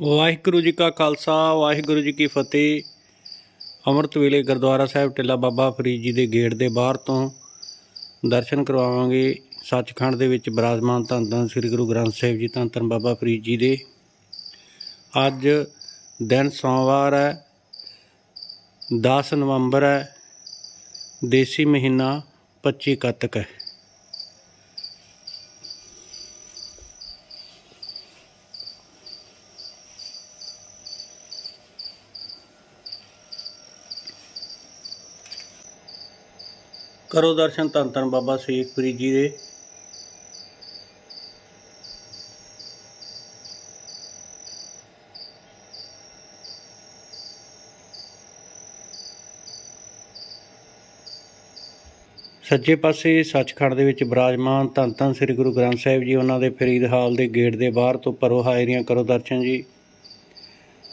ਵਾਹਿਗੁਰੂ ਜੀ ਕਾ ਖਾਲਸਾ, ਵਾਹਿਗੁਰੂ ਜੀ ਕੀ ਫਤਿਹ। ਅੰਮ੍ਰਿਤ ਵੇਲੇ ਗੁਰਦੁਆਰਾ ਸਾਹਿਬ ਟਿੱਲਾ ਬਾਬਾ ਫਰੀਦ ਜੀ ਦੇ ਗੇਟ ਦੇ ਬਾਹਰ ਤੋਂ ਦਰਸ਼ਨ ਕਰਵਾਵਾਂਗੇ। ਸੱਚਖੰਡ ਦੇ ਵਿੱਚ ਬਿਰਾਜਮਾਨ ਧੰਨ ਧੰਨ ਸ੍ਰੀ ਗੁਰੂ ਗ੍ਰੰਥ ਸਾਹਿਬ ਜੀ, ਧੰਨ ਧੰਨ ਬਾਬਾ ਫਰੀਦ ਜੀ ਦੇ। ਅੱਜ ਦਿਨ ਸੋਮਵਾਰ ਹੈ 10 ਨਵੰਬਰ ਹੈ, ਦੇਸੀ ਮਹੀਨਾ 25 ਕੱਤਕ ਹੈ। ਕਰੋ ਦਰਸ਼ਨ ਧੰਨ ਧੰਨ ਬਾਬਾ ਸ਼ੇਖ ਫਰੀਦ ਜੀ ਦੇ। ਸੱਜੇ ਪਾਸੇ ਸੱਚਖੰਡ ਦੇ ਵਿੱਚ ਬਿਰਾਜਮਾਨ ਧੰਨ ਧੰਨ ਸ੍ਰੀ ਗੁਰੂ ਗ੍ਰੰਥ ਸਾਹਿਬ ਜੀ, ਉਹਨਾਂ ਦੇ ਫਰੀਦ ਹਾਲ ਦੇ ਗੇਟ ਦੇ ਬਾਹਰ ਤੋਂ ਪਰੋ ਹਾਜ਼ਰੀਆਂ ਕਰੋ ਦਰਸ਼ਨ ਜੀ।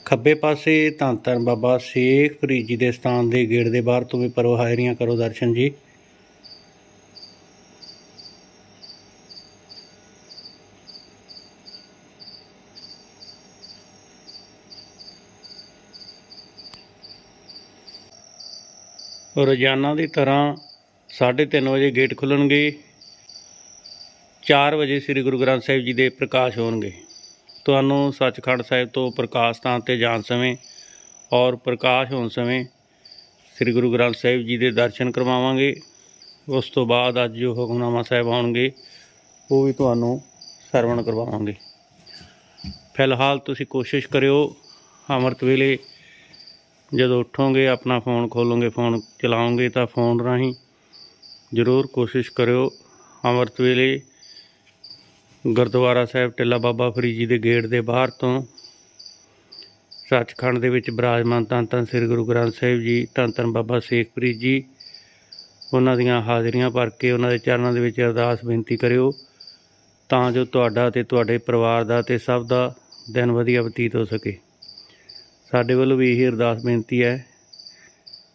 ਖੱਬੇ ਪਾਸੇ ਧੰਨ ਧੰਨ ਬਾਬਾ ਸ਼ੇਖ ਫਰੀਦ ਜੀ ਦੇ ਸਥਾਨ ਦੇ ਗੇਟ ਦੇ ਬਾਹਰ ਤੋਂ ਵੀ ਪਰੋ ਹਾਜ਼ਰੀਆਂ ਕਰੋ ਦਰਸ਼ਨ ਜੀ। ਰੋਜ਼ਾਨਾ ਦੀ ਤਰ੍ਹਾਂ 3:30 ਵਜੇ ਗੇਟ ਖੁੱਲਣਗੇ 4 ਵਜੇ ਸ੍ਰੀ ਗੁਰੂ ਗ੍ਰੰਥ ਸਾਹਿਬ ਜੀ ਦੇ ਪ੍ਰਕਾਸ਼ ਹੋਣਗੇ। ਤੁਹਾਨੂੰ ਸੱਚਖੰਡ ਸਾਹਿਬ ਤੋਂ ਪ੍ਰਕਾਸ਼ ਸਥਾਨ ਤੇ ਜਾਣ ਸਮੇਂ ਔਰ ਪ੍ਰਕਾਸ਼ ਹੋਣ ਸਮੇਂ ਸ੍ਰੀ ਗੁਰੂ ਗ੍ਰੰਥ ਸਾਹਿਬ ਜੀ ਦੇ ਦਰਸ਼ਨ ਕਰਵਾਵਾਂਗੇ। ਉਸ ਤੋਂ ਬਾਅਦ ਅੱਜ ਜੋ ਹੁਕਮਨਾਮਾ ਸਾਹਿਬ ਆਉਣਗੇ, ਉਹ ਵੀ ਤੁਹਾਨੂੰ ਸਰਵਣ ਕਰਵਾਵਾਂਗੇ। ਫਿਲਹਾਲ ਤੁਸੀਂ ਕੋਸ਼ਿਸ਼ ਕਰਿਓ, ਅੰਮ੍ਰਿਤ ਵੇਲੇ ਜਦੋਂ ਉੱਠੋਗੇ, ਆਪਣਾ ਫੋਨ ਖੋਲੋਗੇ, ਫੋਨ ਚਲਾਓਗੇ ਤਾਂ ਫੋਨ ਰਾਹੀਂ ਜ਼ਰੂਰ ਕੋਸ਼ਿਸ਼ ਕਰਿਓ। ਅੰਮ੍ਰਿਤ ਵੇਲੇ ਗੁਰਦੁਆਰਾ ਸਾਹਿਬ ਟਿੱਲਾ ਬਾਬਾ ਫਰੀਦ ਜੀ ਦੇ ਗੇਟ ਦੇ ਬਾਹਰ ਤੋਂ ਸੱਚਖੰਡ ਦੇ ਵਿੱਚ ਬਿਰਾਜਮਾਨ ਧੰਨ ਧੰਨ ਸ੍ਰੀ ਗੁਰੂ ਗ੍ਰੰਥ ਸਾਹਿਬ ਜੀ ਧੰਨ ਧੰਨ ਬਾਬਾ ਸ਼ੇਖ ਫਰੀਦ ਜੀ, ਉਹਨਾਂ ਦੀਆਂ ਹਾਜ਼ਰੀਆਂ ਭਰ ਕੇ ਉਹਨਾਂ ਦੇ ਚਰਨਾਂ ਦੇ ਵਿੱਚ ਅਰਦਾਸ ਬੇਨਤੀ ਕਰਿਓ। ਤਾਂ ਜੋ ਤੁਹਾਡਾ ਤੇ ਤੁਹਾਡੇ ਪਰਿਵਾਰ ਦਾ ਤੇ ਸਭ ਦਾ ਦਿਨ ਵਧੀਆ ਬਤੀਤ ਹੋ ਸਕੇ। ਸਾਡੇ ਵੱਲੋਂ ਵੀ ਇਹ ਅਰਦਾਸ ਬੇਨਤੀ ਹੈ।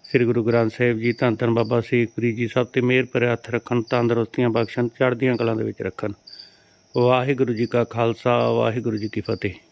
ਸ੍ਰੀ ਗੁਰੂ ਗ੍ਰੰਥ ਸਾਹਿਬ ਜੀ, ਧੰਨ ਧੰਨ ਬਾਬਾ ਸੇਖਪੁਰੀ ਜੀ, ਸਭ ਤੇ ਮਿਹਰ ਭਰੇ ਹੱਥ ਰੱਖਣ, ਤੰਦਰੁਸਤੀਆਂ ਬਖਸ਼ਣ, ਚੜ੍ਹਦੀਆਂ ਕਲਾਂ ਦੇ ਵਿੱਚ ਰੱਖਣ। ਵਾਹਿਗੁਰੂ ਜੀ ਕਾ ਖਾਲਸਾ, ਵਾਹਿਗੁਰੂ ਜੀ ਕੀ ਫਤਿਹ।